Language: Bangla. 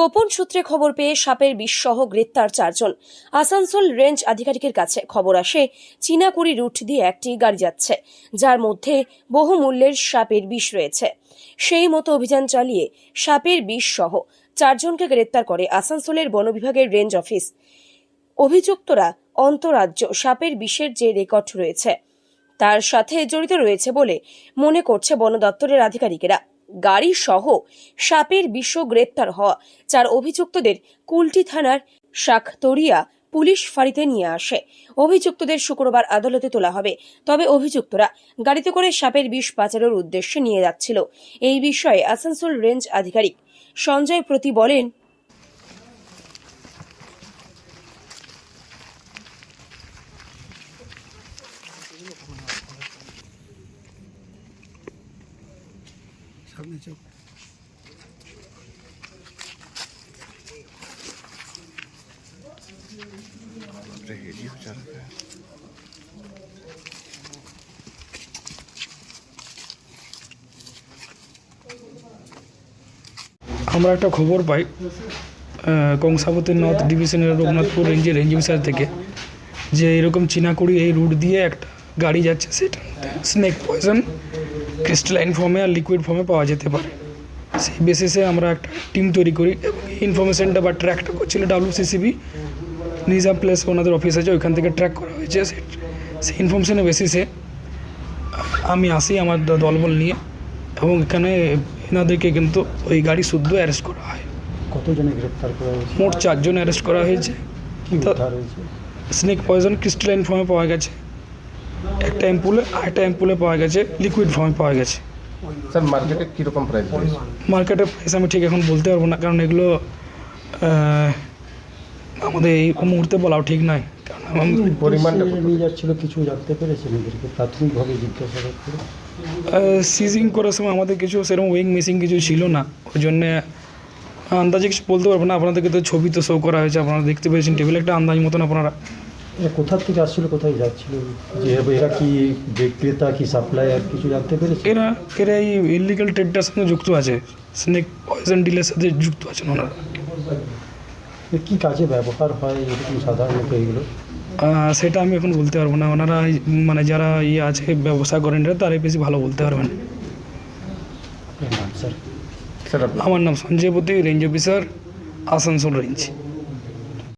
গোপন সূত্রে খবর পেয়ে সাপের বিষ সহ গ্রেপ্তার চারজন। আসানসোল রেঞ্জ আধিকারিকের কাছে খবর আসে চীনাকুড়ি রুট দিয়ে একটি গাড়ি যাচ্ছে, যার মধ্যে বহু মূল্যের সাপের বিষ রয়েছে। সেই মতো অভিযান চালিয়ে সাপের বিষ সহ চারজনকে গ্রেপ্তার করে আসানসোলের বন বিভাগের রেঞ্জ অফিস। অভিযুক্তরা অন্তরাজ্য সাপের বিষের যে রেকর্ড রয়েছে, তার সাথে জড়িত রয়েছে বলে মনে করছে বন দপ্তরের আধিকারিকেরা। গাড়ি সহ সাপের বিশ্ব গ্রেপ্তার হওয়া, চার অভিযুক্তদের কুলটি থানার শাকতরিয়া পুলিশ ফাঁড়িতে নিয়ে আসে। অভিযুক্তদের শুক্রবার আদালতে তোলা হবে। তবে অভিযুক্তরা গাড়িতে করে সাপের বিষ পাচারের উদ্দেশ্যে নিয়ে যাচ্ছিল। এই বিষয়ে আসানসোল রেঞ্জ আধিকারিক সঞ্জয় প্রতি বলেন সামনে চোখ আমরা একটা খবর পাই কংসাবতী নর্থ ডিভিশনের রঘুনাথপুর রেঞ্জের রেঞ্জ অফিসার থেকে যে এরকম চিনাকুড়ি এই রুট দিয়ে একটা গাড়ি যাচ্ছে সেটা স্নেক পয়জন ক্রিস্টালাইন ফর্মে আর লিকুইড ফর্মে পাওয়া যেতে পারে। সেই বেসিসে আমরা একটা টিম তৈরি করি এবং এই ইনফরমেশনটা বা ট্র্যাকটা করছিল ডাব্লিউসিসিবি নিজাম প্লেস ওনাদের অফিস আছে ওইখান থেকে ট্র্যাক করা হয়েছে। সেই- সেই ইনফরমেশনের বেসিসে আমি আসি আমার দলবল নিয়ে এবং এখানে এনাদেরকে কিন্তু ওই গাড়ি শুদ্ধ অ্যারেস্ট করা হয়। কতজনে গ্রেপ্তার করা হয়েছে? মোট চারজন অ্যারেস্ট করা হয়েছে। স্নেক পয়জন ক্রিস্টালাইন ফর্মে পাওয়া গেছে। একটা অ্যাম্পুলে আর একটা অ্যাম্পুলে পাওয়া গেছে লিকুইড ফর্মে পাওয়া গেছে। স্যার মার্কেটে কীরকম প্রাইস মার্কেটের প্রাইস আমি ঠিক এখন বলতে পারব না কারণ এগুলো আমাদের এই মুহূর্তে বলাও ঠিক নয়। কারণ পরিমাণটা নিয়ে যাচ্ছিল কিছু জানতে পেরেছেন এদেরকে প্রাথমিকভাবে জিজ্ঞাসাবাদ করে সিজিং করার সময় আমাদের কিছু সেরকম ওয়েং মেশিন কিছু ছিল না ওই জন্যে আন্দাজে কিছু বলতে পারব না আপনাদেরকে তো ছবি তো শো করা হয়েছে আপনারা দেখতে পেয়েছেন টেবিলে একটা আন্দাজ মতন আপনারা। কোথা থেকে আসছিল কোথায় যাচ্ছিল? যে এরা কি বিক্রেতা কি সাপ্লায়ার কিছু জানতে পেরেছে? এরা এরা এই ইলিগাল ট্রেডটার সঙ্গে যুক্ত আছে। স্নেক পয়জন ডিলের সাথে যুক্ত আছেন ওনারা। কি কাজে ব্যবহার হয় এরকম সাধারণত এগুলো? সেটা আমি এখন বলতে পারব না। ওনারা এই- মানে যারা ইয়ে আছে ব্যবসা করেন এরা তারাই বেশি ভালো বলতে পারবেন। স্যার? স্যার আমার নাম সঞ্জয় পতি রেঞ্জ অফিসার আসানসোল রেঞ্জ